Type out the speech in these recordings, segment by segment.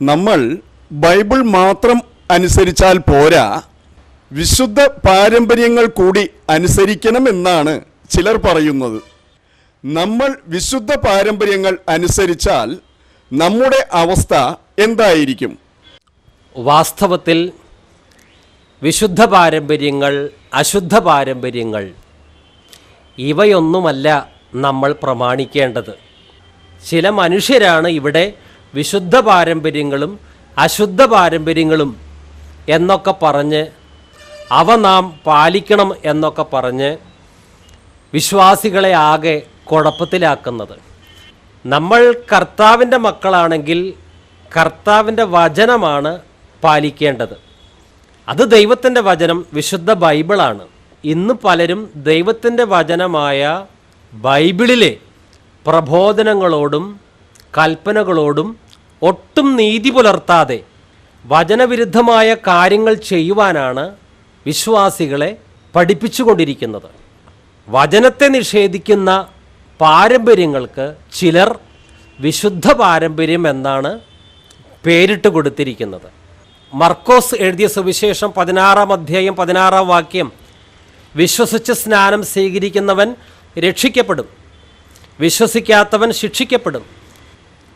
നമ്മൾ ബൈബിൾ മാത്രം അനുസരിച്ചാൽ പോരാ വിശുദ്ധ പാരമ്പര്യങ്ങൾ കൂടി അനുസരിക്കണമെന്നാണ് ചിലർ പറയുന്നത്. നമ്മൾ വിശുദ്ധ പാരമ്പര്യങ്ങൾ അനുസരിച്ചാൽ നമ്മുടെ അവസ്ഥ എന്തായിരിക്കും? വാസ്തവത്തിൽ വിശുദ്ധ പാരമ്പര്യങ്ങൾ അശുദ്ധ പാരമ്പര്യങ്ങൾ ഇവയൊന്നുമല്ല നമ്മൾ പ്രമാണിക്കേണ്ടത്. ചില മനുഷ്യരാണ് ഇവിടെ വിശുദ്ധ പാരമ്പര്യങ്ങളും അശുദ്ധ പാരമ്പര്യങ്ങളും എന്നൊക്കെ പറഞ്ഞ് അവ നാം പാലിക്കണം എന്നൊക്കെ പറഞ്ഞ് വിശ്വാസികളെ ആകെ കുഴപ്പത്തിലാക്കുന്നത്. നമ്മൾ കർത്താവിന്റെ മക്കളാണെങ്കിൽ കർത്താവിന്റെ വചനമാണ് പാലിക്കേണ്ടത്. അത് ദൈവത്തിന്റെ വചനം വിശുദ്ധ ബൈബിളാണ്. ഇന്ന് പലരും ദൈവത്തിന്റെ വചനമായ ബൈബിളിലെ പ്രബോധനങ്ങളോടും കൽപ്പനകളോടും ഒട്ടും നീതി പുലർത്താതെ വചനവിരുദ്ധമായ കാര്യങ്ങൾ ചെയ്യുവാനാണ് വിശ്വാസികളെ പഠിപ്പിച്ചുകൊണ്ടിരിക്കുന്നത്. വചനത്തെ നിഷേധിക്കുന്ന പാരമ്പര്യങ്ങൾക്ക് ചിലർ വിശുദ്ധ പാരമ്പര്യം എന്നാണ് പേരിട്ട് കൊടുത്തിരിക്കുന്നത്. മർക്കോസ് എഴുതിയ സുവിശേഷം പതിനാറാം അധ്യായം പതിനാറാം വാക്യം വിശ്വസിച്ച് സ്നാനം സ്വീകരിക്കുന്നവൻ രക്ഷിക്കപ്പെടും. വിശ്വസിക്കാത്തവൻ ശിക്ഷിക്കപ്പെടും.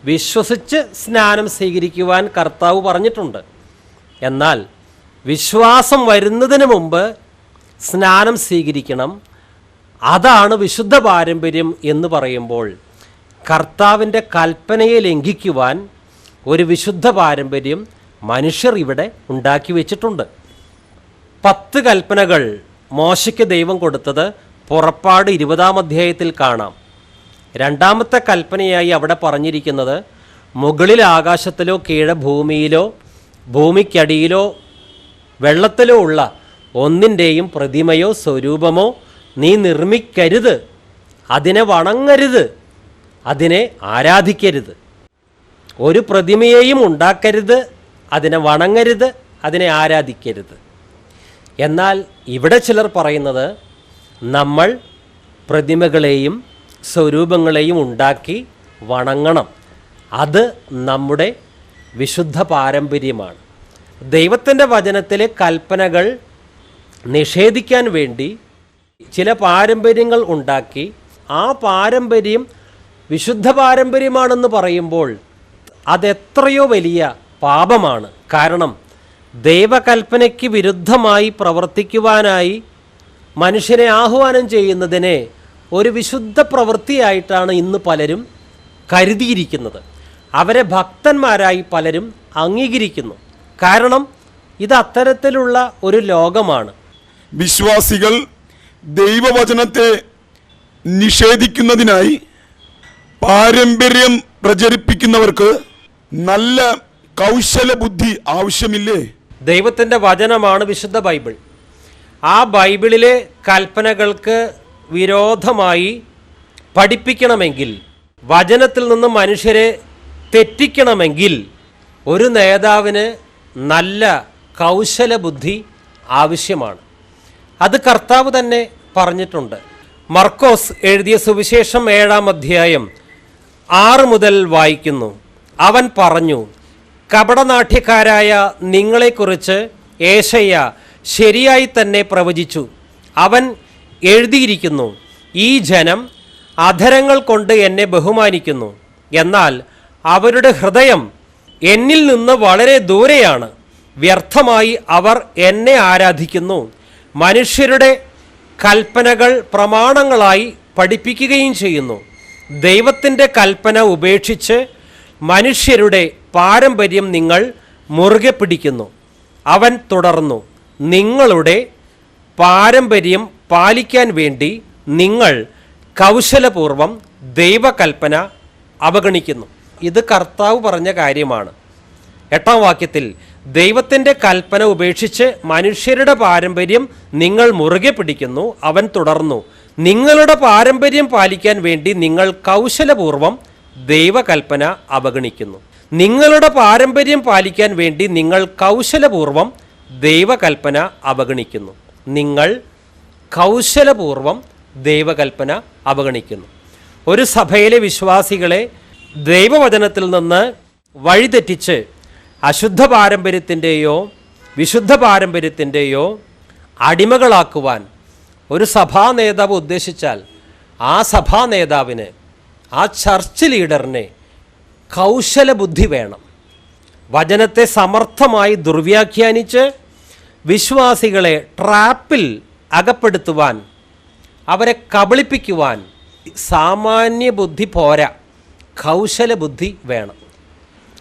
വിശ്വസിച്ച് സ്നാനം സ്വീകരിക്കുവാൻ കർത്താവ് പറഞ്ഞിട്ടുണ്ട്. എന്നാൽ വിശ്വാസം വരുന്നതിന് മുമ്പ് സ്നാനം സ്വീകരിക്കണം. അതാണ് വിശുദ്ധ പാരമ്പര്യം എന്ന് പറയുമ്പോൾ കർത്താവിന്റെ കൽപ്പനയെ ലംഘിക്കുവാൻ ഒരു വിശുദ്ധ പാരമ്പര്യം മനുഷ്യർ ഇവിടെ ഉണ്ടാക്കി വെച്ചിട്ടുണ്ട്. പത്ത് കൽപ്പനകൾ മോശയ്ക്ക് ദൈവം കൊടുത്തത് പുറപ്പാട് ഇരുപതാം അധ്യായത്തിൽ കാണാം. രണ്ടാമത്തെ കൽപ്പനയായി അവിടെ പറഞ്ഞിരിക്കുന്നത് മുകളിൽ ആകാശത്തിലോ കീഴെ ഭൂമിയിലോ ഭൂമിക്കടിയിലോ വെള്ളത്തിലോ ഉള്ള ഒന്നിന്റെയും പ്രതിമയോ സ്വരൂപമോ നീ നിർമ്മിക്കരുത്. അതിനെ വണങ്ങരുത്. അതിനെ ആരാധിക്കരുത്. ഒരു പ്രതിമയെയും ഉണ്ടാക്കരുത്. അതിനെ വണങ്ങരുത്. അതിനെ ആരാധിക്കരുത്. എന്നാൽ ഇവിടെ ചിലർ പറയുന്നത് നമ്മൾ പ്രതിമകളെയും സ്വരൂപങ്ങളെയും ഉണ്ടാക്കി വണങ്ങണം. അത് നമ്മുടെ വിശുദ്ധ പാരമ്പര്യമാണ്. ദൈവത്തിന്റെ വചനത്തിലെ കൽപ്പനകൾ നിഷേധിക്കാൻ വേണ്ടി ചില പാരമ്പര്യങ്ങൾ ഉണ്ടാക്കി ആ പാരമ്പര്യം വിശുദ്ധ പാരമ്പര്യമാണെന്ന് പറയുമ്പോൾ അതെത്രയോ വലിയ പാപമാണ്. കാരണം ദൈവകൽപ്പനയ്ക്ക് വിരുദ്ധമായി പ്രവർത്തിക്കുവാനായി മനുഷ്യനെ ആഹ്വാനം ചെയ്യുന്നതിനെ ഒരു വിശുദ്ധ പ്രവൃത്തിയായിട്ടാണ് ഇന്ന് പലരും കരുതിയിരിക്കുന്നത്. അവരെ ഭക്തന്മാരായി പലരും അംഗീകരിക്കുന്നു. കാരണം ഇത് അത്തരത്തിലുള്ള ഒരു ലോകമാണ്. വിശ്വാസികൾ ദൈവവചനത്തെ നിഷേധിക്കുന്നതിനായി പാരമ്പര്യം പ്രചരിപ്പിക്കുന്നവർക്ക് നല്ല കൗശല ബുദ്ധി ആവശ്യമില്ലേ? ദൈവത്തിന്റെ വചനമാണ് വിശുദ്ധ ബൈബിൾ. ആ ബൈബിളിലെ കൽപ്പനകൾക്ക് വിരോധമായി പഠിപ്പിക്കണമെങ്കിൽ വചനത്തിൽ നിന്ന് മനുഷ്യരെ തെറ്റിക്കണമെങ്കിൽ ഒരു നേതാവിന് നല്ല കൗശല ബുദ്ധി ആവശ്യമാണ്. അത് കർത്താവ് തന്നെ പറഞ്ഞിട്ടുണ്ട്. മർക്കോസ് എഴുതിയ സുവിശേഷം ഏഴാം അധ്യായം ആറ് മുതൽ വായിക്കുന്നു. അവൻ പറഞ്ഞു കപടനാട്യക്കാരായ നിങ്ങളെക്കുറിച്ച് ഏഷയ്യ ശരിയായി തന്നെ പ്രവചിച്ചു. അവൻ എഴുതിയിരിക്കുന്നു ഈ ജനം അധരങ്ങൾ കൊണ്ട് എന്നെ ബഹുമാനിക്കുന്നു. എന്നാൽ അവരുടെ ഹൃദയം എന്നിൽ നിന്ന് വളരെ ദൂരെയാണ്. വ്യർത്ഥമായി അവർ എന്നെ ആരാധിക്കുന്നു. മനുഷ്യരുടെ കൽപ്പനകൾ പ്രമാണങ്ങളായി പഠിപ്പിക്കുകയും ചെയ്യുന്നു. ദൈവത്തിന്റെ കൽപ്പന ഉപേക്ഷിച്ച് മനുഷ്യരുടെ പാരമ്പര്യം നിങ്ങൾ മുറുകെ പിടിക്കുന്നു. അവൻ തുടർന്നു നിങ്ങളുടെ പാരമ്പര്യം പാലിക്കാൻ വേണ്ടി നിങ്ങൾ കൗശലപൂർവം ദൈവകൽപ്പന അവഗണിക്കുന്നു. ഇത് കർത്താവ് പറഞ്ഞ കാര്യമാണ്. എട്ടാം വാക്യത്തിൽ ദൈവത്തിന്റെ കൽപ്പന ഉപേക്ഷിച്ച് മനുഷ്യരുടെ പാരമ്പര്യം നിങ്ങൾ മുറുകെ പിടിക്കുന്നു അവൻ തുടർന്നു. നിങ്ങളുടെ പാരമ്പര്യം പാലിക്കാൻ വേണ്ടി നിങ്ങൾ കൗശലപൂർവം ദൈവകൽപ്പന അവഗണിക്കുന്നു. നിങ്ങളുടെ പാരമ്പര്യം പാലിക്കാൻ വേണ്ടി നിങ്ങൾ കൗശലപൂർവം ദൈവകൽപ്പന അവഗണിക്കുന്നു. നിങ്ങൾ കൗശലപൂർവം ദൈവകൽപ്പന അവഗണിക്കുന്നു. ഒരു സഭയിലെ വിശ്വാസികളെ ദൈവവചനത്തിൽ നിന്ന് വഴിതെറ്റിച്ച് അശുദ്ധ പാരമ്പര്യത്തിന്റെയോ വിശുദ്ധ പാരമ്പര്യത്തിന്റെയോ അടിമകളാക്കുവാൻ ഒരു സഭാ നേതാവ് ഉദ്ദേശിച്ചാൽ ആ സഭാ നേതാവിന് ആ ചർച്ച് ലീഡറിന് കൗശല ബുദ്ധി വേണം. വചനത്തെ സമർത്ഥമായി ദുർവ്യാഖ്യാനിച്ച് വിശ്വാസികളെ ട്രാപ്പിൽ അകപ്പെടുത്തുവാൻ അവരെ കബളിപ്പിക്കുവാൻ സാമാന്യ ബുദ്ധി പോരാ കൗശല ബുദ്ധി വേണം.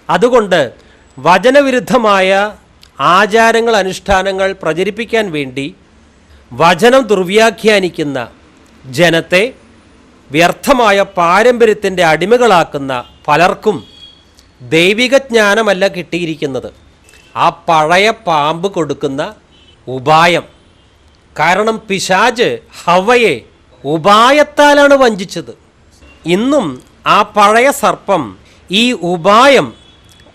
അതുകൊണ്ട് വചനവിരുദ്ധമായ ആചാരങ്ങൾ അനുഷ്ഠാനങ്ങൾ പ്രചരിപ്പിക്കാൻ വേണ്ടി വചനം ദുർവ്യാഖ്യാനിക്കുന്ന ജനത്തെ വ്യർത്ഥമായ പാരമ്പര്യത്തിന്റെ അടിമകളാക്കുന്ന പലർക്കും ദൈവിക ജ്ഞാനമല്ല കിട്ടിയിരിക്കുന്നത്. ആ പഴയ പാമ്പ് കൊടുക്കുന്ന ഉപായം. കാരണം പിശാജ് ഹവയെ ഉപായത്താലാണ് വഞ്ചിച്ചത്. ഇന്നും ആ പഴയ സർപ്പം ഈ ഉപായം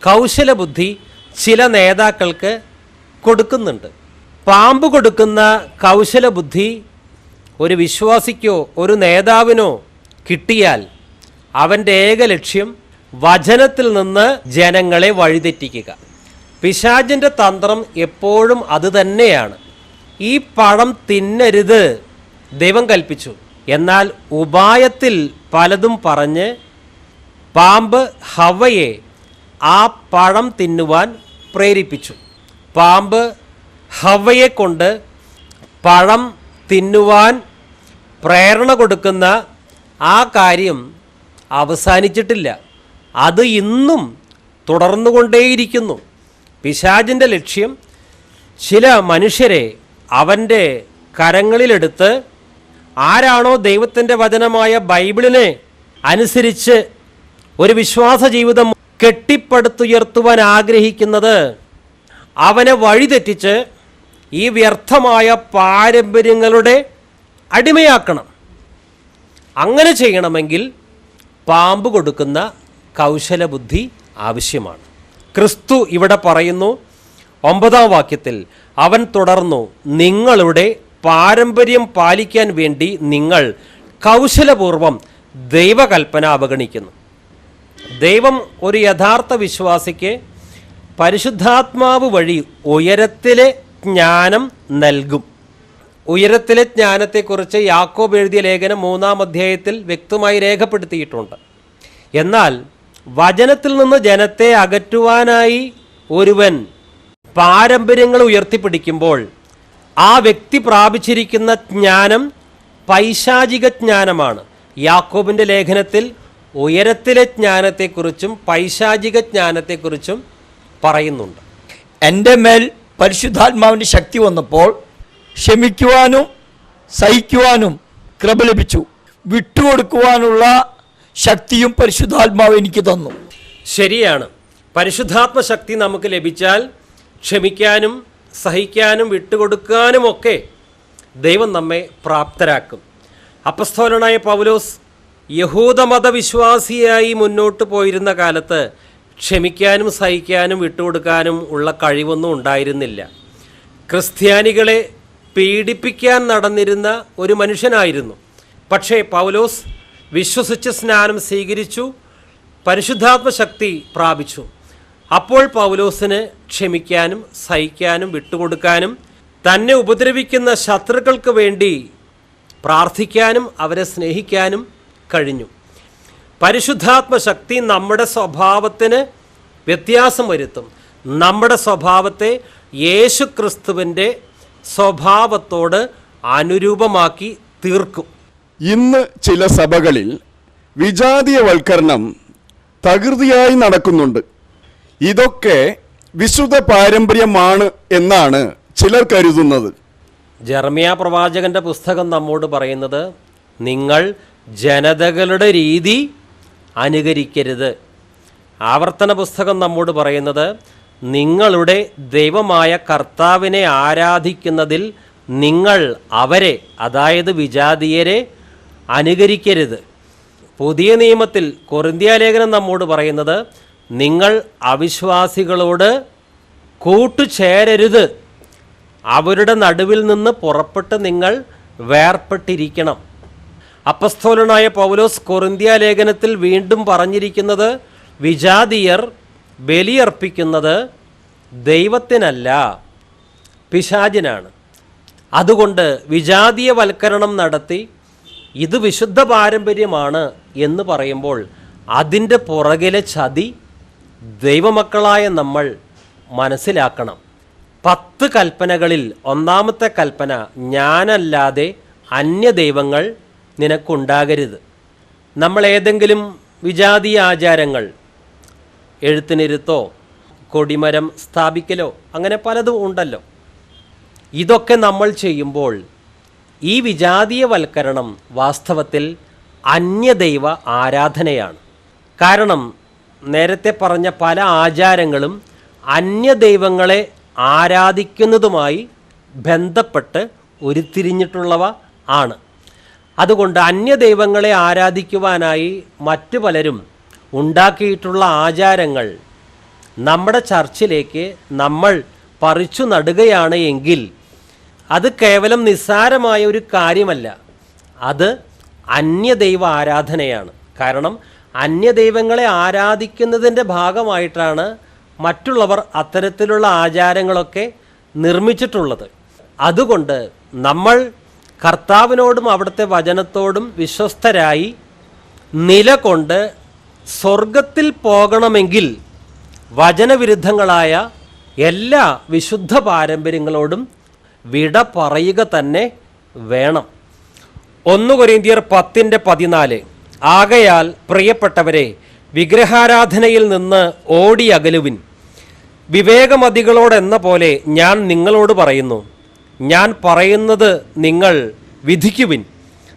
കൗശലബുദ്ധി ചില നേതാക്കൾക്ക് കൊടുക്കുന്നുണ്ട്. പാമ്പ് കൊടുക്കുന്ന കൗശലബുദ്ധി ഒരു വിശ്വാസിക്കോ ഒരു നേതാവിനോ കിട്ടിയാൽ അവന്റെ ഏക ലക്ഷ്യം വചനത്തിൽ നിന്ന് ജനങ്ങളെ വഴിതെറ്റിക്കുക. പിശാചിന്റെ തന്ത്രം എപ്പോഴും അത് തന്നെയാണ്. ഈ പഴം തിന്നരുത് ദൈവം കൽപ്പിച്ചു. എന്നാൽ ഉപായത്തിൽ പലതും പറഞ്ഞ് പാമ്പ് ഹവയെ ആ പഴം തിന്നുവാൻ പ്രേരിപ്പിച്ചു. പാമ്പ് ഹവയെ കൊണ്ട് പഴം തിന്നുവാൻ പ്രേരണ കൊടുക്കുന്ന ആ കാര്യം അവസാനിച്ചിട്ടില്ല. അത് ഇന്നും തുടർന്നുകൊണ്ടേയിരിക്കുന്നു. പിശാചിന്റെ ലക്ഷ്യം ചില മനുഷ്യരെ അവന്റെ കരങ്ങളിലെടുത്ത് ആരാണോ ദൈവത്തിന്റെ വചനമായ ബൈബിളിനെ അനുസരിച്ച് ഒരു വിശ്വാസ ജീവിതം കെട്ടിപ്പടുത്തുയർത്തുവാൻ ആഗ്രഹിക്കുന്നത് അവനെ വഴിതെറ്റിച്ച് ഈ വ്യർത്ഥമായ പാരമ്പര്യങ്ങളുടെ അടിമയാക്കണം. അങ്ങനെ ചെയ്യണമെങ്കിൽ പാമ്പ് കൊടുക്കുന്ന കൗശലബുദ്ധി ആവശ്യമാണ്. ക്രിസ്തു ഇവിടെ പറയുന്നു. ഒമ്പതാം വാക്യത്തിൽ അവൻ തുടർന്നു നിങ്ങളുടെ പാരമ്പര്യം പാലിക്കാൻ വേണ്ടി നിങ്ങൾ കൗശലപൂർവം ദൈവകൽപ്പന അവഗണിക്കുന്നു. ദൈവം ഒരു യഥാർത്ഥ വിശ്വാസിക്ക് പരിശുദ്ധാത്മാവ് വഴി ഉയരത്തിലെ ജ്ഞാനം നൽകും. ഉയരത്തിലെ ജ്ഞാനത്തെക്കുറിച്ച് യാക്കോബ് എഴുതിയ ലേഖനം മൂന്നാം അധ്യായത്തിൽ വ്യക്തമായി രേഖപ്പെടുത്തിയിട്ടുണ്ട്. എന്നാൽ വചനത്തിൽ നിന്ന് ജനത്തെ അകറ്റുവാനായി ഒരുവൻ പാരമ്പര്യങ്ങൾ ഉയർത്തിപ്പിടിക്കുമ്പോൾ ആ വ്യക്തി പ്രാപിച്ചിരിക്കുന്ന ജ്ഞാനം പൈശാചിക ജ്ഞാനമാണ്. യാക്കോബിന്റെ ലേഖനത്തിൽ ഉയരത്തിലെ ജ്ഞാനത്തെക്കുറിച്ചും പൈശാചിക ജ്ഞാനത്തെക്കുറിച്ചും പറയുന്നുണ്ട്. എന്റെ മേൽ പരിശുദ്ധാത്മാവിന്റെ ശക്തി വന്നപ്പോൾ ക്ഷമിക്കുവാനും സഹിക്കുവാനും കൃപ ലഭിച്ചു. വിട്ടുകൊടുക്കുവാനുള്ള ശക്തിയും പരിശുദ്ധാത്മാവ് എനിക്ക് തന്നു. ശരിയാണ്. പരിശുദ്ധാത്മ ശക്തി നമുക്ക് ലഭിച്ചാൽ ക്ഷമിക്കാനും സഹിക്കാനും വിട്ടുകൊടുക്കാനുമൊക്കെ ദൈവം നമ്മെ പ്രാപ്തരാക്കും. അപ്പസ്തോലനായ പൗലോസ് യഹൂദമതവിശ്വാസിയായി മുന്നോട്ട് പോയിരുന്ന കാലത്ത് ക്ഷമിക്കാനും സഹിക്കാനും വിട്ടുകൊടുക്കാനും ഉള്ള കഴിവൊന്നും ഉണ്ടായിരുന്നില്ല. ക്രിസ്ത്യാനികളെ പീഡിപ്പിക്കാൻ നടന്നിരുന്ന ഒരു മനുഷ്യനായിരുന്നു. പക്ഷേ പൗലോസ് വിശ്വസിച്ച് സ്നാനം സ്വീകരിച്ചു പരിശുദ്ധാത്മ ശക്തി പ്രാപിച്ചു. അപ്പോൾ പൗലോസിന് ക്ഷമിക്കാനും സഹിക്കാനും വിട്ടുകൊടുക്കാനും തന്നെ ഉപദ്രവിക്കുന്ന ശത്രുക്കൾക്ക് വേണ്ടി പ്രാർത്ഥിക്കാനും അവരെ സ്നേഹിക്കാനും കഴിഞ്ഞു. പരിശുദ്ധാത്മ ശക്തി നമ്മുടെ സ്വഭാവത്തിന് വ്യത്യാസം വരുത്തും. നമ്മുടെ സ്വഭാവത്തെ യേശു ക്രിസ്തുവിന്റെ സ്വഭാവത്തോട് അനുരൂപമാക്കി തീർക്കും. ഇന്ന് ചില സഭകളിൽ വിജാതീയവൽക്കരണം തകൃതിയായി നടക്കുന്നുണ്ട്. ഇതൊക്കെ വിശുദ്ധ പാരമ്പര്യമാണ് എന്നാണ് ചിലർ കരുതുന്നത്. ജർമിയ പ്രവാചകന്റെ പുസ്തകം നമ്മോട് പറയുന്നത് നിങ്ങൾ ജനതകളുടെ രീതി അനുകരിക്കരുത്. ആവർത്തന പുസ്തകം നമ്മോട് പറയുന്നത് നിങ്ങളുടെ ദൈവമായ കർത്താവിനെ ആരാധിക്കുന്നതിൽ നിങ്ങൾ അവരെ അതായത് വിജാതീയരെ അനുകരിക്കരുത്. പുതിയ നിയമത്തിൽ കൊറിന്ത്യാലേഖനം നമ്മോട് പറയുന്നത് നിങ്ങൾ അവിശ്വാസികളോട് കൂട്ടുചേരരുത്. അവരുടെ നടുവിൽ നിന്ന് പുറപ്പെട്ട് നിങ്ങൾ വേർപ്പെട്ടിരിക്കണം. അപ്പസ്തോലനായ പൗലോസ് കൊറിന്ത്യ ലേഖനത്തിൽ വീണ്ടും പറഞ്ഞിരിക്കുന്നത് വിജാതിയർ ബലിയർപ്പിക്കുന്നത് ദൈവത്തിനല്ല പിശാചിനാണ്. അതുകൊണ്ട് വിജാതീയവൽക്കരണം നടത്തി ഇത് വിശുദ്ധ പാരമ്പര്യമാണ് എന്ന് പറയുമ്പോൾ അതിന്റെ പുറകിലെ ചതി ദൈവമക്കളായ നമ്മൾ മനസ്സിലാക്കണം. പത്ത് കൽപ്പനകളിൽ ഒന്നാമത്തെ കൽപ്പന ഞാനല്ലാതെ അന്യദൈവങ്ങൾ നിനക്കുണ്ടാകരുത്. നമ്മൾ ഏതെങ്കിലും വിജാതീയ ആചാരങ്ങൾ എഴുത്തിനിരുത്തോ കൊടിമരം സ്ഥാപിക്കലോ അങ്ങനെ പലതും ഉണ്ടല്ലോ. ഇതൊക്കെ നമ്മൾ ചെയ്യുമ്പോൾ ഈ വിജാതീയവൽക്കരണം വാസ്തവത്തിൽ അന്യദൈവ ആരാധനയാണ്. കാരണം നേരത്തെ പറഞ്ഞ പല ആചാരങ്ങളും അന്യദൈവങ്ങളെ ആരാധിക്കുന്നതുമായി ബന്ധപ്പെട്ട് ഉരുത്തിരിഞ്ഞിട്ടുള്ളവ ആണ്. അതുകൊണ്ട് അന്യദൈവങ്ങളെ ആരാധിക്കുവാനായി മറ്റു പലരും ഉണ്ടാക്കിയിട്ടുള്ള ആചാരങ്ങൾ നമ്മുടെ ചർച്ചിലേക്ക് നമ്മൾ പറിച്ചു നടുകയാണ് എങ്കിൽ അത് കേവലം നിസ്സാരമായ ഒരു കാര്യമല്ല. അത് അന്യദൈവ ആരാധനയാണ്. കാരണം അന്യദൈവങ്ങളെ ആരാധിക്കുന്നതിന്റെ ഭാഗമായിട്ടാണ് മറ്റുള്ളവർ അത്തരത്തിലുള്ള ആചാരങ്ങളൊക്കെ നിർമ്മിച്ചിട്ടുള്ളത്. അതുകൊണ്ട് നമ്മൾ കർത്താവിനോടും അവിടുത്തെ വചനത്തോടും വിശ്വസ്തരായി നിലകൊണ്ട് സ്വർഗത്തിൽ പോകണമെങ്കിൽ വചനവിരുദ്ധങ്ങളായ എല്ലാ വിശുദ്ധ പാരമ്പര്യങ്ങളോടും വിട പറയുക തന്നെ വേണം. ഒന്ന് കൊരിന്തിയർ പത്തിന്റെ പതിനാല്. ആകയാൽ പ്രിയപ്പെട്ടവരെ വിഗ്രഹാരാധനയിൽ നിന്ന് ഓടി അകലുവിൻ. വിവേകമതികളോടെന്ന പോലെ ഞാൻ നിങ്ങളോട് പറയുന്നു. ഞാൻ പറയുന്നത് നിങ്ങൾ വിധിക്കുവിൻ.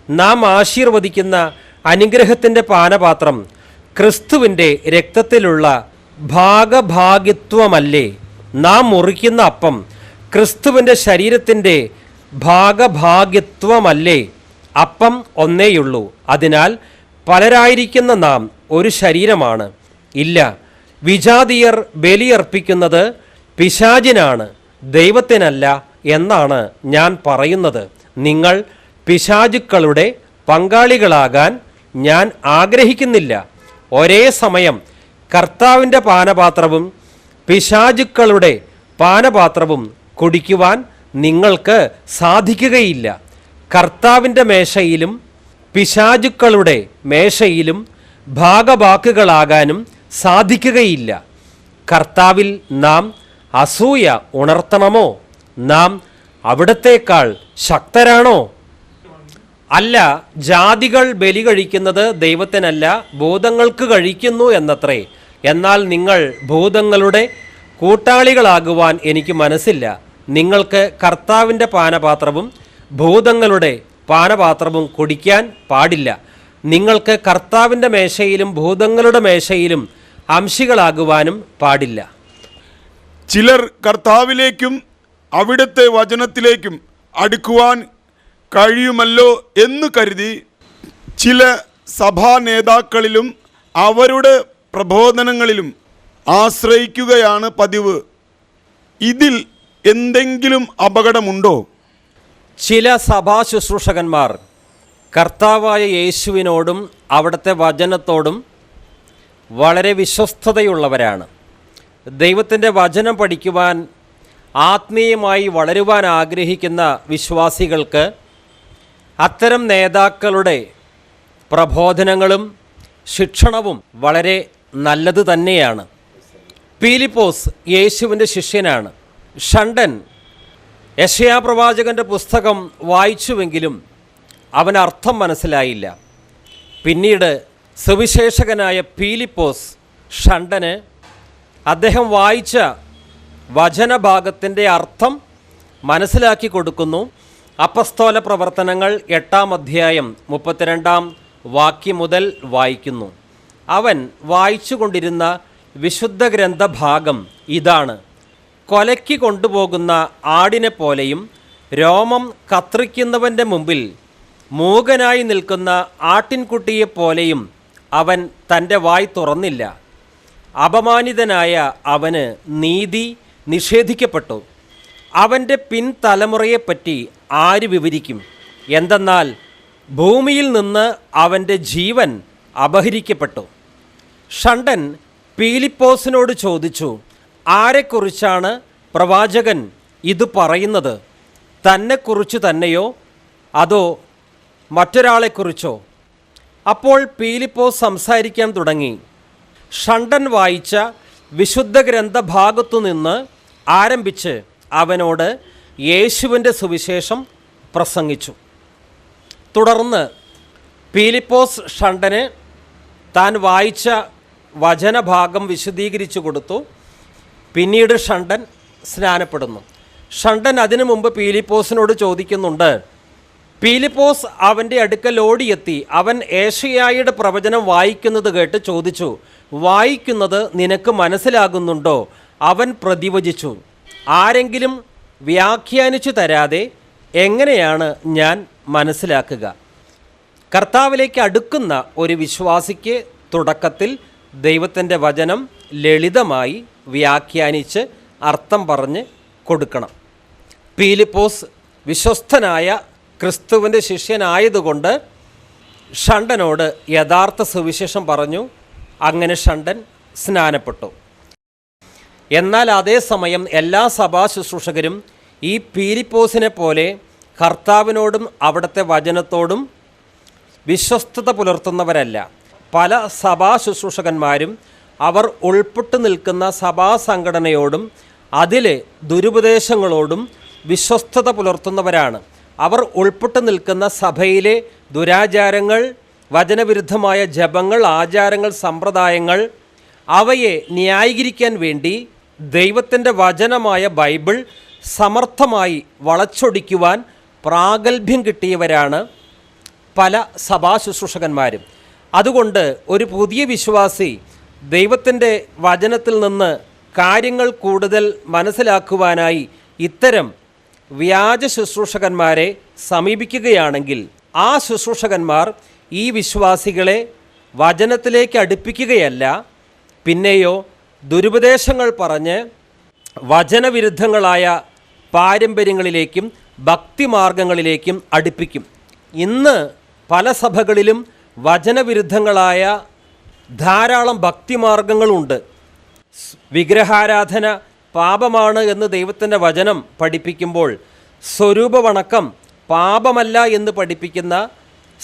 നാം ആശീർവദിക്കുന്ന അനുഗ്രഹത്തിന്റെ പാനപാത്രം ക്രിസ്തുവിന്റെ രക്തത്തിലുള്ള ഭാഗഭാഗിത്വമല്ലേ. നാം മുറിക്കുന്ന അപ്പം ക്രിസ്തുവിന്റെ ശരീരത്തിന്റെ ഭാഗഭാഗ്യത്വമല്ലേ? അപ്പം ഒന്നേയുള്ളൂ. അതിനാൽ പലരായിരിക്കുന്ന നാം ഒരു ശരീരമാണ്. ഇല്ല വിജാതിയർ ബലിയർപ്പിക്കുന്നത് പിശാചിനാണ് ദൈവത്തിനല്ല എന്നാണ് ഞാൻ പറയുന്നത്. നിങ്ങൾ പിശാചുക്കളുടെ പങ്കാളികളാകാൻ ഞാൻ ആഗ്രഹിക്കുന്നില്ല. ഒരേ സമയം കർത്താവിന്റെ പാനപാത്രവും പിശാചുക്കളുടെ പാനപാത്രവും കുടിക്കുവാൻ നിങ്ങൾക്ക് സാധിക്കുകയില്ല. കർത്താവിന്റെ മേശയിലും പിശാചുക്കളുടെ മേശയിലും ഭാഗവാക്കുകളാകാനും സാധിക്കുകയില്ല. കർത്താവിൽ നാം അസൂയ ഉണർത്തണമോ? നാം അവിടത്തേക്കാൾ ശക്തരാണോ? അല്ല ജാതികൾ ബലി കഴിക്കുന്നത് ദൈവത്തിനല്ല ഭൂതങ്ങൾക്ക് കഴിക്കുന്നു എന്നത്രേ. എന്നാൽ നിങ്ങൾ ഭൂതങ്ങളുടെ കൂട്ടാളികളാകുവാൻ എനിക്ക് മനസ്സില്ല. നിങ്ങൾക്ക് കർത്താവിന്റെ പാനപാത്രവും ഭൂതങ്ങളുടെ പാനപാത്രവും കുടിക്കാൻ പാടില്ല. നിങ്ങൾക്ക് കർത്താവിന്റെ മേശയിലും ഭൂതങ്ങളുടെ മേശയിലും അംശികളാകുവാനും പാടില്ല. ചിലർ കർത്താവിലേക്കും അവിടുത്തെ വചനത്തിലേക്കും അടുക്കുവാൻ കഴിയുമല്ലോ എന്ന് കരുതി ചില സഭാ നേതാക്കളിലും അവരുടെ പ്രബോധനങ്ങളിലും ആശ്രയിക്കുകയാണ് പതിവ്. ഇതിൽ എന്തെങ്കിലും അപകടമുണ്ടോ? ചില സഭാ ശുശ്രൂഷകന്മാർ കർത്താവായ യേശുവിനോടും അവിടുത്തെ വചനത്തോടും വളരെ വിശ്വസ്തതയുള്ളവരാണ്. ദൈവത്തിന്റെ വചനം പഠിക്കുവാൻ ആത്മീയമായി വളരുവാൻ ആഗ്രഹിക്കുന്ന വിശ്വാസികൾക്ക് അത്തരം നേതാക്കളുടെ പ്രബോധനങ്ങളും ശിക്ഷണവും വളരെ നല്ലത് തന്നെയാണ്. പീലിപ്പോസ് യേശുവിന്റെ ശിഷ്യനാണ്. ഷണ്ടൻ യശയാ പ്രവാചകന്റെ പുസ്തകം വായിച്ചുവെങ്കിലും അവൻ അർത്ഥം മനസ്സിലായില്ല. പിന്നീട് സുവിശേഷകനായ പീലിപ്പോസ് ഷണ്ടന് അദ്ദേഹം വായിച്ച വചനഭാഗത്തിന്റെ അർത്ഥം മനസ്സിലാക്കി കൊടുക്കുന്നു. അപ്പസ്തോല പ്രവർത്തനങ്ങൾ എട്ടാം അധ്യായം മുപ്പത്തിരണ്ടാം വാക്യം മുതൽ വായിക്കുന്നു. അവൻ വായിച്ചു കൊണ്ടിരുന്ന വിശുദ്ധ ഗ്രന്ഥഭാഗം ഇതാണ്. കൊലയ്ക്ക് കൊണ്ടുപോകുന്ന ആടിനെ പോലെയും രോമം കത്രിക്കുന്നവന്റെ മുമ്പിൽ മൂകനായി നിൽക്കുന്ന ആട്ടിൻകുട്ടിയെപ്പോലെയും അവൻ തന്റെ വായ് തുറന്നില്ല. അപമാനിതനായ അവന് നീതി നിഷേധിക്കപ്പെട്ടു. അവന്റെ പിൻതലമുറയെപ്പറ്റി ആര് വിവരിക്കും? എന്തെന്നാൽ ഭൂമിയിൽ നിന്ന് അവന്റെ ജീവൻ അപഹരിക്കപ്പെട്ടു. ഷണ്ടൻ പീലിപ്പോസിനോട് ചോദിച്ചു ആരെക്കുറിച്ചാണ് പ്രവാചകൻ ഇത് പറയുന്നത്? തന്നെക്കുറിച്ച് തന്നെയോ? അതോ മറ്റൊരാളെക്കുറിച്ചോ? അപ്പോൾ പീലിപ്പോസ് സംസാരിക്കാൻ തുടങ്ങി. ഷണ്ടൻ വായിച്ച വിശുദ്ധ ഗ്രന്ഥഭാഗത്തു നിന്ന് ആരംഭിച്ച് അവനോട് യേശുവിന്റെ സുവിശേഷം പ്രസംഗിച്ചു. തുടർന്ന് പീലിപ്പോസ് ഷണ്ടന് താൻ വായിച്ച വചനഭാഗം വിശദീകരിച്ചു കൊടുത്തു. പിന്നീട് ഷണ്ടൻ സ്നാനപ്പെടുന്നു. ഷണ്ടൻ അതിനു മുമ്പ് പീലിപ്പോസിനോട് ചോദിക്കുന്നുണ്ട് പീലിപ്പോസ് അവന്റെ അടുക്കൽ ഓടിയെത്തി. അവൻ ഏഷയായുടെ പ്രവചനം വായിക്കുന്നത് കേട്ട് ചോദിച്ചു വായിക്കുന്നത് നിനക്ക് മനസ്സിലാകുന്നുണ്ടോ? അവൻ പ്രതിവചിച്ചു ആരെങ്കിലും വ്യാഖ്യാനിച്ചു തരാതെ എങ്ങനെയാണ് ഞാൻ മനസ്സിലാക്കുക? കർത്താവിലേക്ക് അടുക്കുന്ന ഒരു വിശ്വാസിക്ക് തുടക്കത്തിൽ ദൈവത്തിന്റെ വചനം ലളിതമായി വ്യാഖ്യാനിച്ച് അർത്ഥം പറഞ്ഞ് കൊടുക്കണം. പീലിപ്പോസ് വിശ്വസ്തനായ ക്രിസ്തുവിന്റെ ശിഷ്യനായതുകൊണ്ട് ഷണ്ടനോട് യഥാർത്ഥ സുവിശേഷം പറഞ്ഞു അങ്ങനെ ഷണ്ടൻ സ്നാനപ്പെട്ടു. എന്നാൽ അതേസമയം എല്ലാ സഭാ ശുശ്രൂഷകരും ഈ പീലിപ്പോസിനെ പോലെ കർത്താവിനോടും അവിടുത്തെ വചനത്തോടും വിശ്വസ്തത പുലർത്തുന്നവരല്ല. പല സഭാ ശുശ്രൂഷകന്മാരും അവർ ഉൾപ്പെട്ടു നിൽക്കുന്ന സഭാ സംഘടനയോടും അതിലെ ദുരുപദേശങ്ങളോടും വിശ്വസ്തത പുലർത്തുന്നവരാണ്. അവർ ഉൾപ്പെട്ടു നിൽക്കുന്ന സഭയിലെ ദുരാചാരങ്ങൾ വചനവിരുദ്ധമായ ജപങ്ങൾ ആചാരങ്ങൾ സമ്പ്രദായങ്ങൾ അവയെ ന്യായീകരിക്കാൻ വേണ്ടി ദൈവത്തിന്റെ വചനമായ ബൈബിൾ സമർത്ഥമായി വളച്ചൊടിക്കുവാൻ പ്രാഗൽഭ്യം കിട്ടിയവരാണ് പല സഭാ ശുശ്രൂഷകന്മാരും. അതുകൊണ്ട് ഒരു പുതിയ വിശ്വാസി ദൈവത്തിന്റെ വചനത്തിൽ നിന്ന് കാര്യങ്ങൾ കൂടുതൽ മനസ്സിലാക്കുവാനായി ഇത്തരം വ്യാജ ശുശ്രൂഷകന്മാരെ സമീപിക്കുകയാണെങ്കിൽ ആ ശുശ്രൂഷകന്മാർ ഈ വിശ്വാസികളെ വചനത്തിലേക്ക് അടുപ്പിക്കുകയല്ല പിന്നെയോ ദുരുപദേശങ്ങൾ പറഞ്ഞ് വചനവിരുദ്ധങ്ങളായ പാരമ്പര്യങ്ങളിലേക്കും ഭക്തിമാർഗങ്ങളിലേക്കും അടുപ്പിക്കും. ഇന്ന് പല സഭകളിലും വചനവിരുദ്ധങ്ങളായ ധാരാളം ഭക്തിമാർഗങ്ങളുണ്ട്. വിഗ്രഹാരാധന പാപമാണ് എന്ന് ദൈവത്തിന്റെ വചനം പഠിപ്പിക്കുമ്പോൾ സ്വരൂപവണക്കം പാപമല്ല എന്ന് പഠിപ്പിക്കുന്ന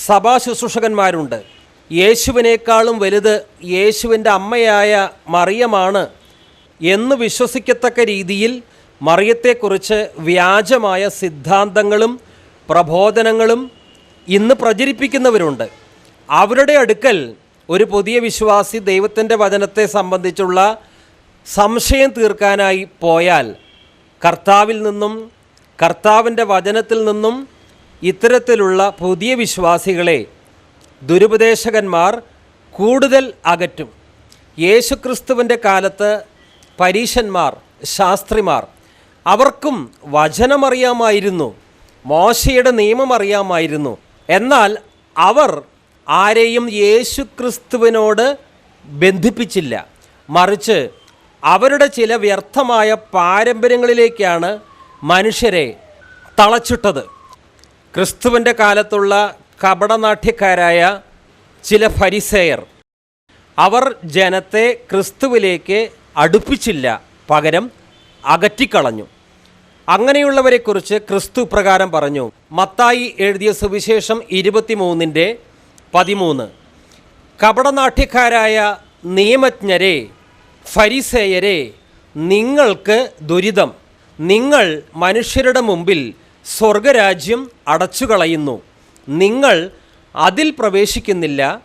സഭാ ശുശ്രൂഷകന്മാരുണ്ട്. യേശുവിനേക്കാളും വലുത് യേശുവിന്റെ അമ്മയായ മറിയമാണ് എന്ന് വിശ്വസിക്കത്തക്ക രീതിയിൽ മറിയത്തെക്കുറിച്ച് വ്യാജമായ സിദ്ധാന്തങ്ങളും പ്രബോധനങ്ങളും ഇന്ന് പ്രചരിപ്പിക്കുന്നവരുണ്ട്. അവരുടെ അടുക്കൽ ഒരു പുതിയ വിശ്വാസി ദൈവത്തിന്റെ വചനത്തെ സംബന്ധിച്ചുള്ള സംശയം തീർക്കാനായി പോയാൽ കർത്താവിൽ നിന്നും കർത്താവിന്റെ വചനത്തിൽ നിന്നും ഇത്തരത്തിലുള്ള പുതിയ വിശ്വാസികളെ ദുരുപദേശകന്മാർ കൂടുതൽ അകറ്റും. യേശുക്രിസ്തുവിന്റെ കാലത്ത് പരീശന്മാർ ശാസ്ത്രിമാർ അവർക്കും വചനമറിയാമായിരുന്നു മോശയുടെ നിയമം അറിയാമായിരുന്നു എന്നാൽ അവർ ആരെയും യേശുക്രിസ്തുവിനോട് ബന്ധിപ്പിച്ചില്ല. മറിച്ച് അവരുടെ ചില വ്യർത്ഥമായ പാരമ്പര്യങ്ങളിലേക്കാണ് മനുഷ്യരെ തളച്ചിട്ടത്. ക്രിസ്തുവിന്റെ കാലത്തുള്ള കപടനാട്യക്കാരായ ചില ഫരിസേയർ അവർ ജനത്തെ ക്രിസ്തുവിലേക്ക് അടുപ്പിച്ചില്ല പകരം അകറ്റിക്കളഞ്ഞു. അങ്ങനെയുള്ളവരെക്കുറിച്ച് ക്രിസ്തു പ്രകാരം പറഞ്ഞു. മത്തായി എഴുതിയ സുവിശേഷം ഇരുപത്തിമൂന്നിന്റെ പതിമൂന്ന്. കപടനാട്യക്കാരായ നിയമജ്ഞരെ ഫരിസേയരെ നിങ്ങൾക്ക് ദുരിതം. നിങ്ങൾ മനുഷ്യരുടെ മുമ്പിൽ സ്വർഗരാജ്യം അടച്ചുകളയുന്നു. നിങ്ങൾ അതിൽ പ്രവേശിക്കുന്നില്ല.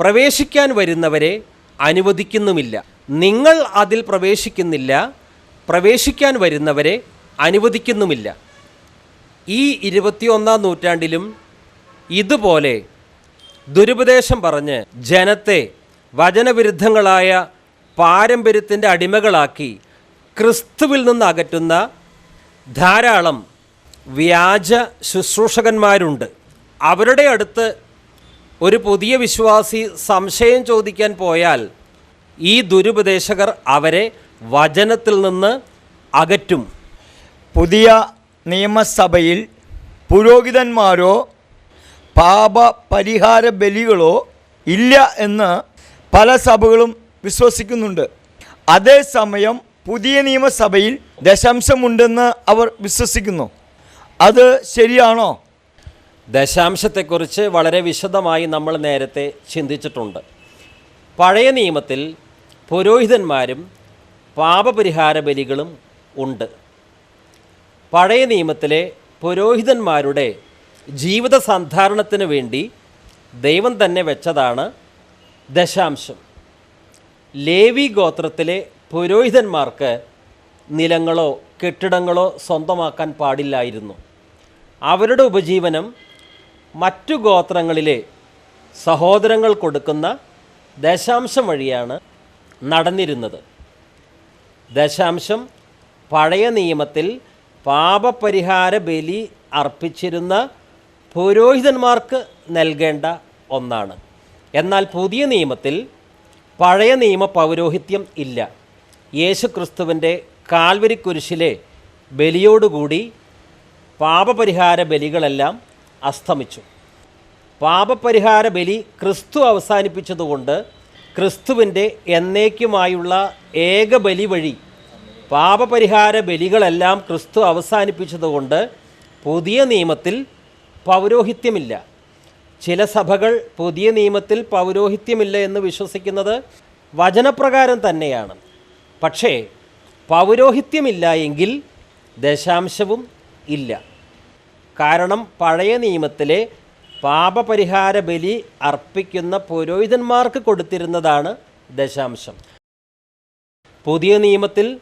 പ്രവേശിക്കാൻ വരുന്നവരെ അനുവദിക്കുന്നുമില്ല. നിങ്ങൾ അതിൽ പ്രവേശിക്കുന്നില്ല. പ്രവേശിക്കാൻ വരുന്നവരെ അനുവദിക്കുന്നുമില്ല. ഈ ഇരുപത്തിയൊന്നാം നൂറ്റാണ്ടിലും ഇതുപോലെ ദുരുപദേശം പറഞ്ഞ് ജനത്തെ വചനവിരുദ്ധങ്ങളായ പാരമ്പര്യത്തിന്റെ അടിമകളാക്കി ക്രിസ്തുവിൽ നിന്ന് അകറ്റുന്ന ധാരാളം വ്യാജ ശുശ്രൂഷകന്മാരുണ്ട്. അവരുടെ അടുത്ത് ഒരു പുതിയ വിശ്വാസി സംശയം ചോദിക്കാൻ പോയാൽ ഈ ദുരുപദേശകർ അവരെ വചനത്തിൽ നിന്ന് അകറ്റും. പുതിയ നിയമസഭയിൽ പുരോഹിതന്മാരോ പാപ പരിഹാര ബലികളോ ഇല്ല എന്ന് പല സഭകളും വിശ്വസിക്കുന്നുണ്ട്. അതേസമയം പുതിയ നിയമസഭയിൽ ദശാംശമുണ്ടെന്ന് അവർ വിശ്വസിക്കുന്നു. അത് ശരിയാണോ? ദശാംശത്തെക്കുറിച്ച് വളരെ വിശദമായി നമ്മൾ നേരത്തെ ചിന്തിച്ചിട്ടുണ്ട്. പഴയ നിയമത്തിൽ പുരോഹിതന്മാരും പാപപരിഹാര ബലികളും ഉണ്ട്. പഴയ നിയമത്തിലെ പുരോഹിതന്മാരുടെ ജീവിത സന്ധാരണത്തിന് വേണ്ടി ദൈവം തന്നെ വെച്ചതാണ് ദശാംശം. ലേവി ഗോത്രത്തിലെ പുരോഹിതന്മാർക്ക് നിലങ്ങളോ കെട്ടിടങ്ങളോ സ്വന്തമാക്കാൻ പാടില്ലായിരുന്നു. അവരുടെ ഉപജീവനം മറ്റു ഗോത്രങ്ങളിലെ സഹോദരങ്ങൾ കൊടുക്കുന്ന ദശാംശം വഴിയാണ് നടന്നിരുന്നത്. ദശാംശം പഴയ നിയമത്തിൽ പാപപരിഹാര ബലി അർപ്പിച്ചിരുന്ന പുരോഹിതന്മാർക്ക് നൽകേണ്ട ഒന്നാണ്. എന്നാൽ പുതിയ നിയമത്തിൽ പഴയ നിയമ പൗരോഹിത്യം ഇല്ല. യേശു ക്രിസ്തുവിന്റെ കാൽവരി കുരിശിലെ ബലിയോടുകൂടി പാപപരിഹാര ബലികളെല്ലാം അസ്തമിച്ചു. പാപപരിഹാര ബലി ക്രിസ്തു അവസാനിപ്പിച്ചതുകൊണ്ട് ക്രിസ്തുവിന്റെ എന്നേക്കുമായുള്ള ഏക ബലി വഴി പാപപരിഹാര ബലികളെല്ലാം ക്രിസ്തു അവസാനിപ്പിച്ചതുകൊണ്ട് പുതിയ നിയമത്തിൽ പൗരോഹിത്യമില്ല. ചില സഭകൾ പുതിയ നിയമത്തിൽ പൗരോഹിത്യമില്ല എന്ന് വിശ്വസിക്കുന്നത് വചനപ്രകാരം തന്നെയാണ്. പക്ഷേ പൗരോഹിത്യമില്ല എങ്കിൽ ദശാംശവും ഇല്ല. കാരണം പഴയ നിയമത്തിലെ പാപപരിഹാര ബലി അർപ്പിക്കുന്ന പുരോഹിതന്മാർക്ക് കൊടുത്തിരുന്നതാണ് ദശാംശം. പുതിയ നിയമത്തിൽ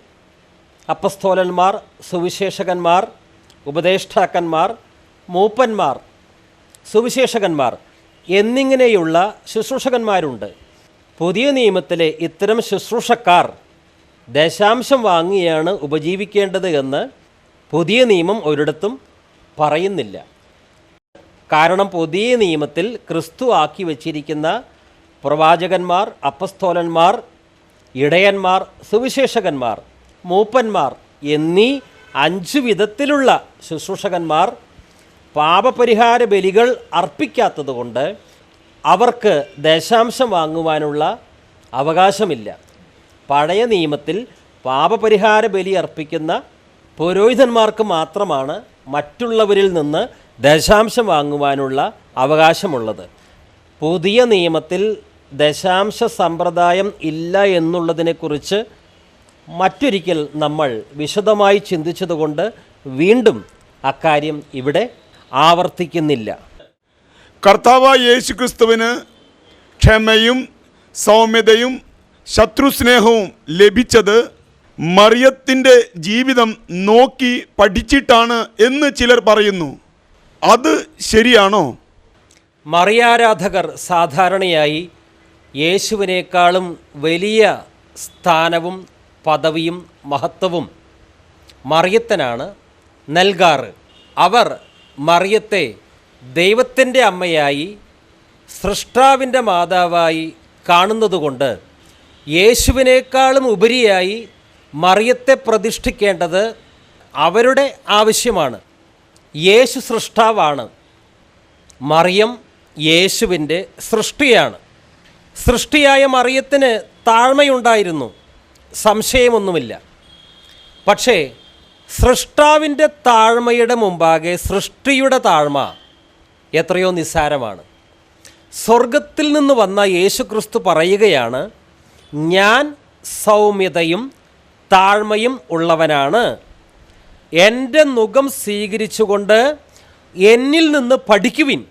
അപ്പസ്തോലന്മാർ സുവിശേഷകന്മാർ ഉപദേഷ്ടാക്കന്മാർ മൂപ്പന്മാർ സുവിശേഷകന്മാർ എന്നിങ്ങനെയുള്ള ശുശ്രൂഷകന്മാരുണ്ട്. പുതിയ നിയമത്തിലെ ഇത്തരം ശുശ്രൂഷക്കാർ ദശാംശം വാങ്ങിയാണ് ഉപജീവിക്കേണ്ടത് എന്ന് പുതിയ നിയമം ഒരിടത്തും പറയുന്നില്ല. കാരണം പുതിയ നിയമത്തിൽ ക്രിസ്തു ആക്കി വച്ചിരിക്കുന്ന പ്രവാചകന്മാർ അപ്പസ്തോലന്മാർ ഇടയന്മാർ സുവിശേഷകന്മാർ മൂപ്പന്മാർ എന്നീ അഞ്ചു വിധത്തിലുള്ള ശുശ്രൂഷകന്മാർ പാപപരിഹാര ബലികൾ അർപ്പിക്കാത്തതുകൊണ്ട് അവർക്ക് ദശാംശം വാങ്ങുവാനുള്ള അവകാശമില്ല. പഴയ നിയമത്തിൽ പാപപരിഹാര ബലി അർപ്പിക്കുന്ന പുരോഹിതന്മാർക്ക് മാത്രമാണ് മറ്റുള്ളവരിൽ നിന്ന് ദശാംശം വാങ്ങുവാനുള്ള അവകാശമുള്ളത്. പുതിയ നിയമത്തിൽ ദശാംശ സമ്പ്രദായം ഇല്ല എന്നുള്ളതിനെക്കുറിച്ച് മറ്റൊരിക്കൽ നമ്മൾ വിശദമായി ചിന്തിച്ചതുകൊണ്ട് വീണ്ടും അക്കാര്യം ഇവിടെ ആവർത്തിക്കുന്നില്ല. കർത്താവ് യേശു ക്രിസ്തുവിന് ക്ഷമയും സൗമ്യതയും ശത്രുസ്നേഹവും ലഭിച്ചത് മറിയത്തിന്റെ ജീവിതം നോക്കി പഠിച്ചിട്ടാണ് എന്ന് ചിലർ പറയുന്നു. അത് ശരിയാണോ? മറിയാരാധകർ സാധാരണയായി യേശുവിനേക്കാളും വലിയ സ്ഥാനവും പദവിയും മഹത്വവും മറിയത്തനാണ് നൽകാറ്. അവർ മറിയത്തെ ദൈവത്തിന്റെ അമ്മയായി സൃഷ്ടാവിന്റെ മാതാവായി കാണുന്നതുകൊണ്ട് യേശുവിനേക്കാളും ഉപരിയായി മറിയത്തെ പ്രതിഷ്ഠിക്കേണ്ടത് അവരുടെ ആവശ്യമാണ്. യേശു സൃഷ്ടാവാണ്. മറിയം യേശുവിന്റെ സൃഷ്ടിയാണ്. സൃഷ്ടിയായ മറിയത്തിന് താഴ്മയുണ്ടായിരുന്നു. സംശയമൊന്നുമില്ല. പക്ഷേ സൃഷ്ടാവിന്റെ താഴ്മയുടെ മുമ്പാകെ സൃഷ്ടിയുടെ താഴ്മ എത്രയോ നിസ്സാരമാണ്. സ്വർഗത്തിൽ നിന്ന് വന്ന യേശുക്രിസ്തു പറയുകയാണ് ഞാൻ സൗമ്യതയും താഴ്മയും ഉള്ളവനാണ്. എന്റെ മുഖം സ്വീകരിച്ചുകൊണ്ട് എന്നിൽ നിന്ന് പഠിക്കുവിൻ.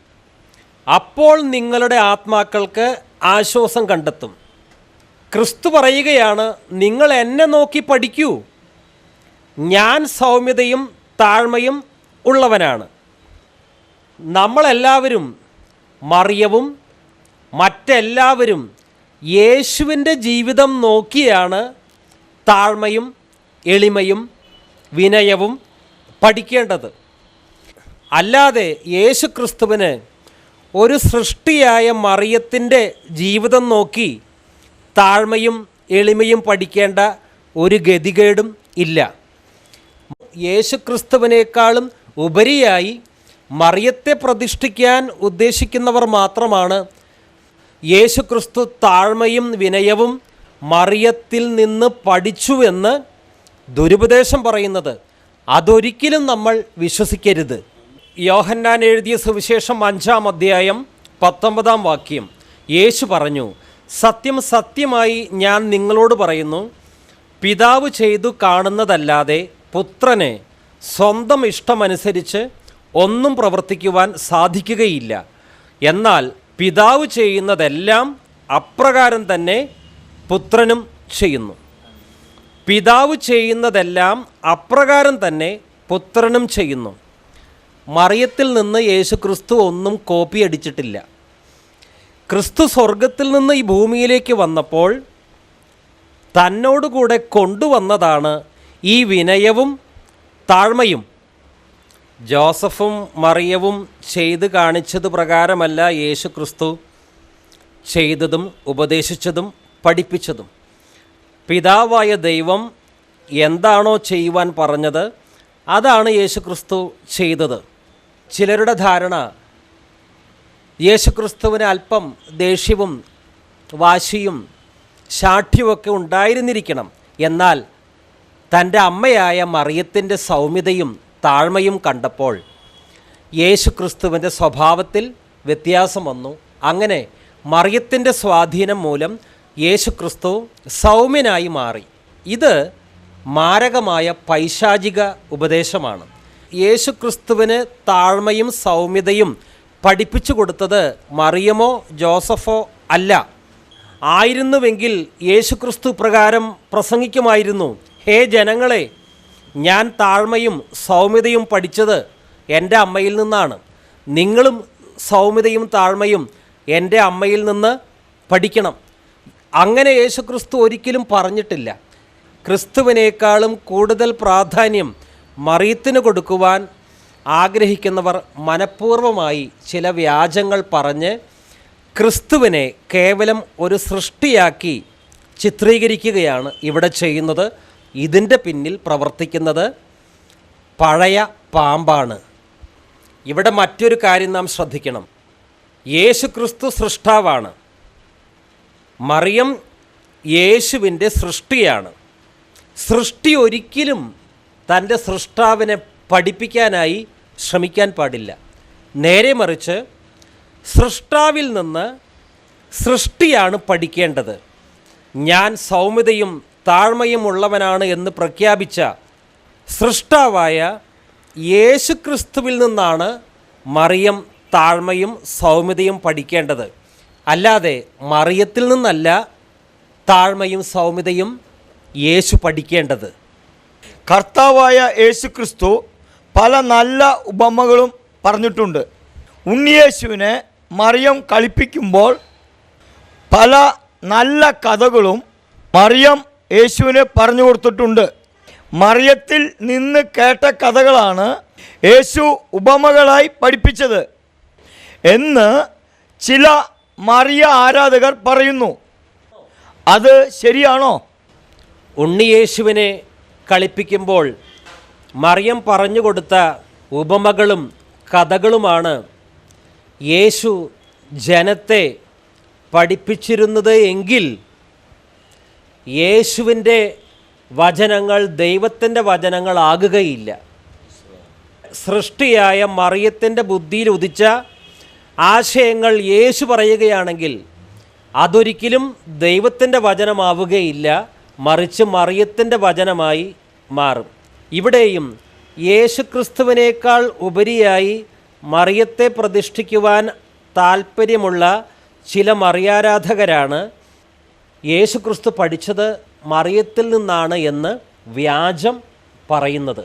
അപ്പോൾ നിങ്ങളുടെ ആത്മാക്കൾക്ക് ആശ്വാസം കണ്ടെത്തും. ക്രിസ്തു പറയുകയാണ് നിങ്ങൾ എന്നെ നോക്കി പഠിക്കൂ. ഞാൻ സൗമ്യതയും താഴ്മയും ഉള്ളവനാണ്. നമ്മളെല്ലാവരും മറിയവും മറ്റെല്ലാവരും യേശുവിന്റെ ജീവിതം നോക്കിയാണ് താഴ്മയും എളിമയും വിനയവും പഠിക്കേണ്ടത്. അല്ലാതെ യേശു ക്രിസ്തുവിന് ഒരു സൃഷ്ടിയായ മറിയത്തിന്റെ ജീവിതം നോക്കി താഴ്മയും എളിമയും പഠിക്കേണ്ട ഒരു ഗതികേടും ഇല്ല. യേശുക്രിസ്തുവിനേക്കാളും ഉപരിയായി മറിയത്തെ പ്രതിഷ്ഠിക്കാൻ ഉദ്ദേശിക്കുന്നവർ മാത്രമാണ് യേശുക്രിസ്തു താഴ്മയും വിനയവും മറിയത്തിൽ നിന്ന് പഠിച്ചുവെന്ന് ദുരുപദേശം പറയുന്നത്. അതൊരിക്കലും നമ്മൾ വിശ്വസിക്കരുത്. യോഹന്നാൻ എഴുതിയ സുവിശേഷം അഞ്ചാം അധ്യായം പത്തൊമ്പതാം വാക്യം. യേശു പറഞ്ഞു സത്യം സത്യമായി ഞാൻ നിങ്ങളോട് പറയുന്നു പിതാവ് ചെയ്തു കാണുന്നതല്ലാതെ പുത്രനെ സ്വന്തം ഇഷ്ടമനുസരിച്ച് ഒന്നും പ്രവർത്തിക്കുവാൻ സാധിക്കുകയില്ല. എന്നാൽ പിതാവ് ചെയ്യുന്നതെല്ലാം അപ്രകാരം തന്നെ പുത്രനും ചെയ്യുന്നു. പിതാവ് ചെയ്യുന്നതെല്ലാം അപ്രകാരം തന്നെ പുത്രനും ചെയ്യുന്നു. മറിയത്തിൽ നിന്ന് യേശു ക്രിസ്തു ഒന്നും കോപ്പി അടിച്ചിട്ടില്ല. ക്രിസ്തു സ്വർഗത്തിൽ നിന്ന് ഈ ഭൂമിയിലേക്ക് വന്നപ്പോൾ തന്നോടുകൂടെ കൊണ്ടുവന്നതാണ് ഈ വിനയവും താഴ്മയും ജോസഫും മറിയവും ചെയ്തു കാണിച്ചത് പ്രകാരമല്ല യേശു ക്രിസ്തു ചെയ്തതും ഉപദേശിച്ചതും പഠിപ്പിച്ചതും. പിതാവായ ദൈവം എന്താണോ ചെയ്യുവാൻ പറഞ്ഞത് അതാണ് യേശു ക്രിസ്തു ചെയ്തത്. ചിലരുടെ ധാരണ യേശുക്രിസ്തുവിന് അല്പം ദേഷ്യവും വാശിയും ശാഠ്യവുമൊക്കെ ഉണ്ടായിരുന്നിരിക്കണം. എന്നാൽ തന്റെ അമ്മയായ മറിയത്തിന്റെ സൗമ്യതയും താഴ്മയും കണ്ടപ്പോൾ യേശു ക്രിസ്തുവിന്റെ സ്വഭാവത്തിൽ വ്യത്യാസം വന്നു. അങ്ങനെ മറിയത്തിന്റെ സ്വാധീനം മൂലം യേശുക്രിസ്തു സൗമ്യനായി മാറി. ഇത് മാരകമായ പൈശാചിക ഉപദേശമാണ്. യേശുക്രിസ്തുവിന് താഴ്മയും സൗമ്യതയും പഠിപ്പിച്ചു കൊടുത്തത് മറിയമോ ജോസഫോ അല്ല. ആയിരുന്നുവെങ്കിൽ യേശുക്രിസ്തു പ്രകാരം പ്രസംഗിക്കുമായിരുന്നു. ഹേ ജനങ്ങളെ ഞാൻ താഴ്മയും സൗമ്യതയും പഠിച്ചത് എന്റെ അമ്മയിൽ നിന്നാണ്. നിങ്ങളും സൗമ്യതയും താഴ്മയും എന്റെ അമ്മയിൽ നിന്ന് പഠിക്കണം. അങ്ങനെ യേശുക്രിസ്തു ഒരിക്കലും പറഞ്ഞിട്ടില്ല. ക്രിസ്തുവിനേക്കാളും കൂടുതൽ പ്രാധാന്യം മറിയത്തിന് കൊടുക്കുവാൻ ആഗ്രഹിക്കുന്നവർ മനഃപൂർവമായി ചില വ്യാജങ്ങൾ പറഞ്ഞ് ക്രിസ്തുവിനെ കേവലം ഒരു സൃഷ്ടിയാക്കി ചിത്രീകരിക്കുകയാണ് ഇവിടെ ചെയ്യുന്നത്. ഇതിന്റെ പിന്നിൽ പ്രവർത്തിക്കുന്നത് പഴയ പാമ്പാണ്. ഇവിടെ മറ്റൊരു കാര്യം നാം ശ്രദ്ധിക്കണം. യേശു ക്രിസ്തു സൃഷ്ടാവാണ്. മറിയം യേശുവിന്റെ സൃഷ്ടിയാണ്. സൃഷ്ടി ഒരിക്കലും തന്റെ സൃഷ്ടാവിനെ പഠിപ്പിക്കാനായി ശ്രമിക്കാൻ പാടില്ല. നേരെ മറിച്ച് സൃഷ്ടാവിൽ നിന്ന് സൃഷ്ടിയാണ് പഠിക്കേണ്ടത്. ഞാൻ സൗമ്യതയും താഴ്മയും ഉള്ളവനാണ് എന്ന് പ്രഖ്യാപിച്ച സൃഷ്ടാവായ യേശുക്രിസ്തുവിൽ നിന്നാണ് മറിയം താഴ്മയും സൗമ്യതയും പഠിക്കേണ്ടത്. അല്ലാതെ മറിയത്തിൽ നിന്നല്ല താഴ്മയും സൗമ്യതയും യേശു പഠിക്കേണ്ടത്. കർത്താവായ യേശു ക്രിസ്തു പല നല്ല ഉപമകളും പറഞ്ഞിട്ടുണ്ട്. ഉണ്ണിയേശുവിനെ മറിയം കളിപ്പിക്കുമ്പോൾ പല നല്ല കഥകളും മറിയം യേശുവിന് പറഞ്ഞു കൊടുത്തിട്ടുണ്ട്. മറിയത്തിൽ നിന്ന് കേട്ട കഥകളാണ് യേശു ഉപമകളായി പഠിപ്പിച്ചത്. എന്ന് ചില മറിയ ആരാധകർ പറയുന്നു. അത് ശരിയാണോ? ഉണ്ണിയേശുവിനെ കളിപ്പിക്കുമ്പോൾ മറിയം പറഞ്ഞു കൊടുത്ത ഉപമകളും കഥകളുമാണ് യേശു ജനത്തെ പഠിപ്പിച്ചിരുന്നത് എങ്കിൽ യേശുവിന്റെ വചനങ്ങൾ ദൈവത്തിന്റെ വചനങ്ങളാകുകയില്ല സൃഷ്ടിയായ മറിയത്തിന്റെ ബുദ്ധിയിൽ ഉദിച്ച ആശയങ്ങൾ യേശു പറയുകയാണെങ്കിൽ അതൊരിക്കലും ദൈവത്തിന്റെ വചനമാവുകയില്ല മറിച്ച് മറിയത്തിന്റെ വചനമായി മാറും. ഇവിടെയും യേശു ക്രിസ്തുവിനേക്കാൾ ഉപരിയായി മറിയത്തെ പ്രതിഷ്ഠിക്കുവാൻ താല്പര്യമുള്ള ചില മറിയാരാധകരാണ് യേശു ക്രിസ്തു പഠിച്ചത് മറിയത്തിൽ നിന്നാണ് എന്ന് വ്യാജം പറയുന്നത്.